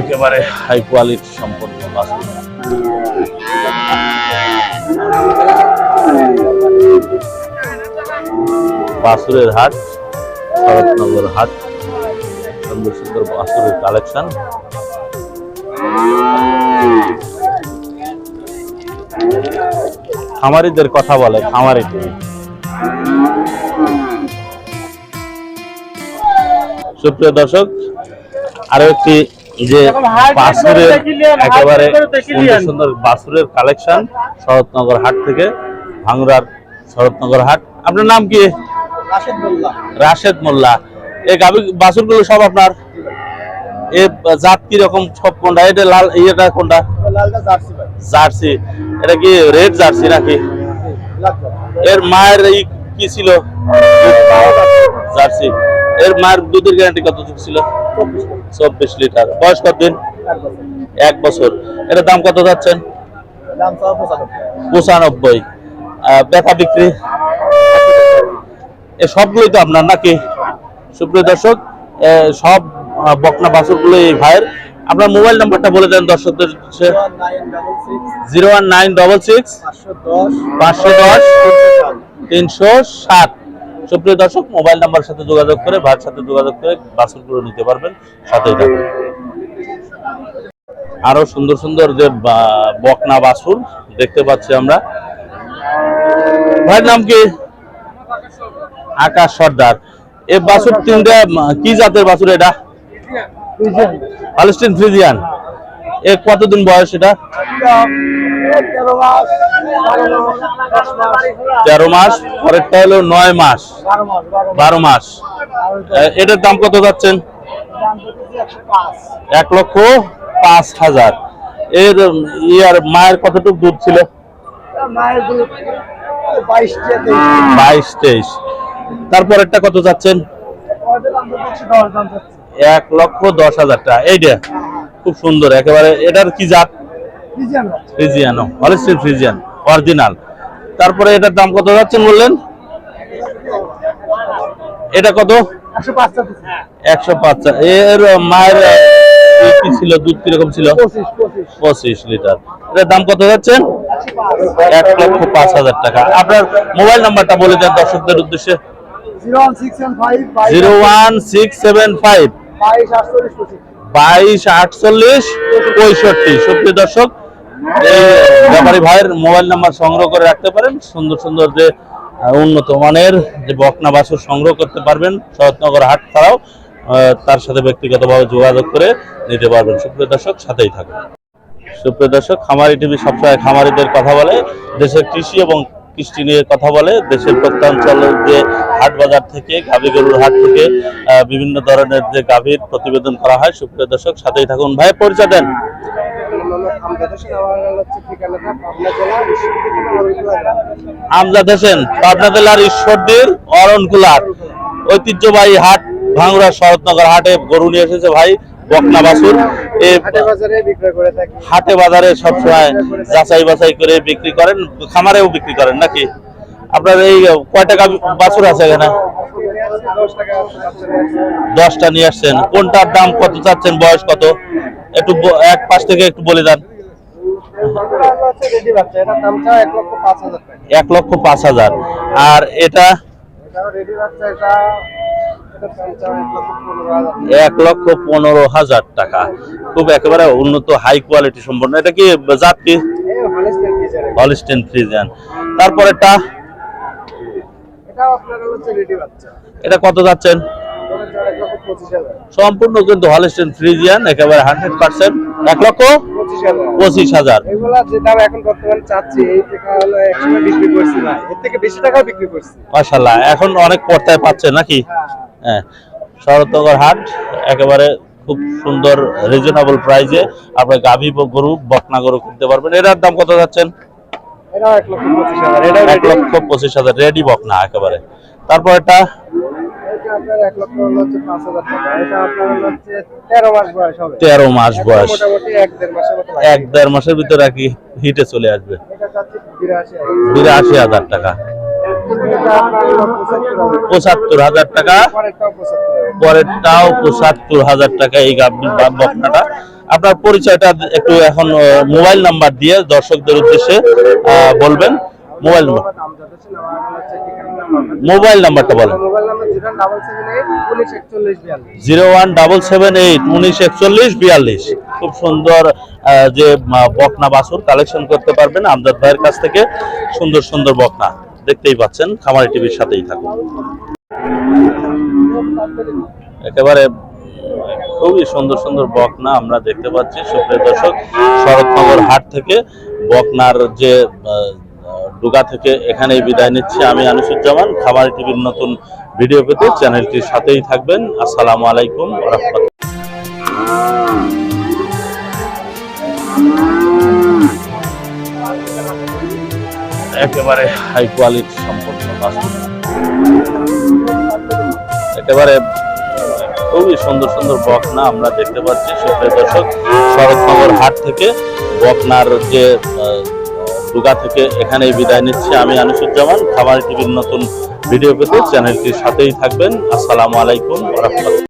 একেবারে high quality সম্পন্ন বাছুর বাছুরের হাট শরৎনগর হাট, সুন্দর সুন্দর বাছুরের কালেকশন খামারিদের কথা বলে, খামারি টিভি সুপ্রিয় দর্শক আরও একটি যে বাছুরের একেবারে সুন্দর সুন্দর বাছুরের কালেকশন শরৎনগর হাট থেকে ভাঙ্গুরার শরৎনগর হাট। আপনার নাম কি? রাশেদ মোল্লা। এই গাভী বাছুরগুলো সব আপনার? এ জাত কি রকম সব কোনটা? এটা লাল ইয়েটা কোনটা? জার্সি এটা কি রেড জার্সি নাকি? এর মায়ের এই কি ছিল? জার্সি। এর মায়ের দুধের গ্যারান্টি কত ছিল? চব্বিশ লিটার। বয়স কতদিন? এক বছর। এটার দাম কত যাচ্ছেন? পঁচানব্বই। ব্যথা বিক্রি? এ সবগুলোই তো আপনার নাকি? সুপ্রিয় দর্শক সব বকনা বাছুরগুলো এই ভাইয়ের। আপনার মোবাইল নাম্বারটা বলে দেন দর্শকদের zero one nine double six. পাঁচশো দশ। তিনশো সাত সুপ্রিয় দর্শক মোবাইল নাম্বারের সাথে যোগাযোগ করে ভাইয়ের সাথে যোগাযোগ করে বাছুরগুলো নিতে পারবেন সাথেই থাকবেন আরও সুন্দর সুন্দর যে বকনা বাছুর দেখতে পাচ্ছি আমরা। ভাইয়ের নাম কি? আকাশ সর্দার। এ বাসুর তিনটা কি জাতের বাসুর এটা? পালেস্টিন ফ্রিজিয়ান। এ কতদিন বয়স এটা? তেরো মাস, পরেরটা হলো নয় মাস। বারো মাস। এটার দাম কত যাচ্ছেন? এক লক্ষ পাঁচ হাজার। এর, ইয়ার মায়ের কতটুকু দুধ ছিল? বাইশ, তেইশ। তারপরেরটা কত যাচ্ছেন? এক লক্ষ দশ হাজার টাকা। এইটা খুব সুন্দর। একেবারে এটার কি জাত? ফ্রিজিয়ানো। Friesian original. তারপরে এটার দাম কত যাচ্ছেন বললেন? এটা কত? একশো পাঁচ এর মায়ের ছিল? দুধ কীরকম ছিল? পঁচিশ লিটার। এটার দাম কত যাচ্ছেন? এক লক্ষ পাঁচ হাজার টাকা। আপনার মোবাইল নাম্বারটা বলে দেন দর্শকদের উদ্দেশ্যে। Zero one six seven five. বাইশ আটচল্লিশ পঁয়ষট্টি। সুপ্রিয় দর্শক ব্যাপারী ভাইয়ের মোবাইল নাম্বার সংগ্রহ করে রাখতে পারেন। সুন্দর সুন্দর যে উন্নত মানের যে বকনা বাছুর সংগ্রহ করতে পারবেন শরৎনগর হাট ছাড়াও তার সাথে ব্যক্তিগতভাবে যোগাযোগ করে নিতে পারবেন। সুপ্রিয় দর্শক, সাথেই থাকুন। সুপ্রিয় দর্শক, খামারি টিভি সবসময় খামারিদের কথা বলে, দেশের কৃষি এবং কৃষ্টি নিয়ে কথা বলে, দেশের প্রত্যাঞ্চলের যে হাট বাজার থেকে, গাভী গরুর হাট থেকে বিভিন্ন ধরনের যে গাভীর প্রতিবেদন করা হয়। সুপ্রিয় দর্শক, সাথেই থাকুন। ভাই পরিচয় দেন। আমজাদ হোসেন পাবনা জেলার ঈশ্বরদীর অরণকুলার। ঐতিহ্যবাহী হাট ভাঙ্গুরা শরৎনগর হাটে গরু নিয়ে এসেছে ভাই বকনা বাসুর হাটে বাজারে সবসময় যাচাই বাছাই করে বিক্রি করেন খামারেও বিক্রি করেন নাকি? আপনার এই কয় টাকা বাছুর আছে এখানে? দশটা নিয়ে আসছেন। কোনটার দাম কত চাচ্ছেন? বয়স কত? একটু এক পাশ থেকে একটু বলে দেন। এক লক্ষ পাঁচ হাজার। আর এটা? এক লক্ষ পনেরো হাজার টাকা। খুব একেবারে উন্নত, হাই কোয়ালিটি সম্পন্ন। এটা কি জাত কি? Holstein Friesian. তারপরেরটা? এটা কত যাচ্ছেন? সম্পূর্ণ কিন্তু হলিস্টেন ফ্রিজিয়ান একেবারে হান্ড্রেড পার্সেন্ট। এক লক্ষ পঁচিশ হাজার। দাম এখন অনেক পর্তায় পাচ্ছে নাকি? হ্যাঁ। শরৎনগর হাট একেবারে খুব সুন্দর রিজনেবল প্রাইসে আপনি গাভী গরু বকনা গরু কিনতে পারবেন। এটার দাম কত যাচ্ছেন? এক লক্ষ পঁচিশ হাজার। রেডি বকনা একেবারে। তারপর এটা এটা আপনার এক লক্ষ হলো হচ্ছে পাঁচ হাজার টাকা। এটা আপনার হলো হচ্ছে তেরো মাস বয়স হবে। তেরো মাস বয়স। মোটামুটি এক দেড় মাসের মতো এক দেড় মাসের ভিতরে আর কি হিটে চলে আসবে। এটা চাচ্ছি বিরাশি হাজার। বিরাশি হাজার টাকা। পঁচাত্তর হাজার টাকা। পরেরটাও পঁচাত্তর হাজার। টাকা এই বকনাটা। আপনার পরিচয়টা একটু এখন মোবাইল নাম্বার দিয়ে দর্শকদের উদ্দেশ্যে আহ, বলবেন। Mobile number. মোবাইল নাম্বারটা বলেন। Zero one double seven eight উনিশ একচল্লিশ বিয়াল্লিশ। খুব সুন্দর যে বকনা বাছুর কালেকশন করতে পারবেন আমজাদ ভাইয়ের কাছ থেকে। সুন্দর সুন্দর বকনা। দেখতেই পাচ্ছেন খামারি টিভির সাথেই থাকুন। একেবারে খুবই সুন্দর সুন্দর বকনা আমরা দেখতে পাচ্ছি। সুপ্রিয় দর্শক শরৎনগর হাট থেকে বকনার যে ডুগা থেকে এখানেই বিদায় নিচ্ছি। আমি আনিসুজ্জামান খাবার টিভির নতুন ভিডিও পেতে চ্যানেলটির সাথেই থাকবেন। আসসালামু আলাইকুম রহমতুল্লাহ। একেবারে হাই কোয়ালিটি সম্পন্ন একেবারে খুবই সুন্দর সুন্দর বকনা আমরা দেখতে পাচ্ছি। সুপ্রিয় দর্শক শরৎনগর হাট থেকে বকনার যে ডুগা থেকে এখানেই বিদায় নিচ্ছি। আমি আনিসুজ্জামান খাবার টিভির নতুন ভিডিও পেতে চ্যানেলটির সাথেই থাকবেন। আসসালামু আলাইকুম রহমতুল্লাহ।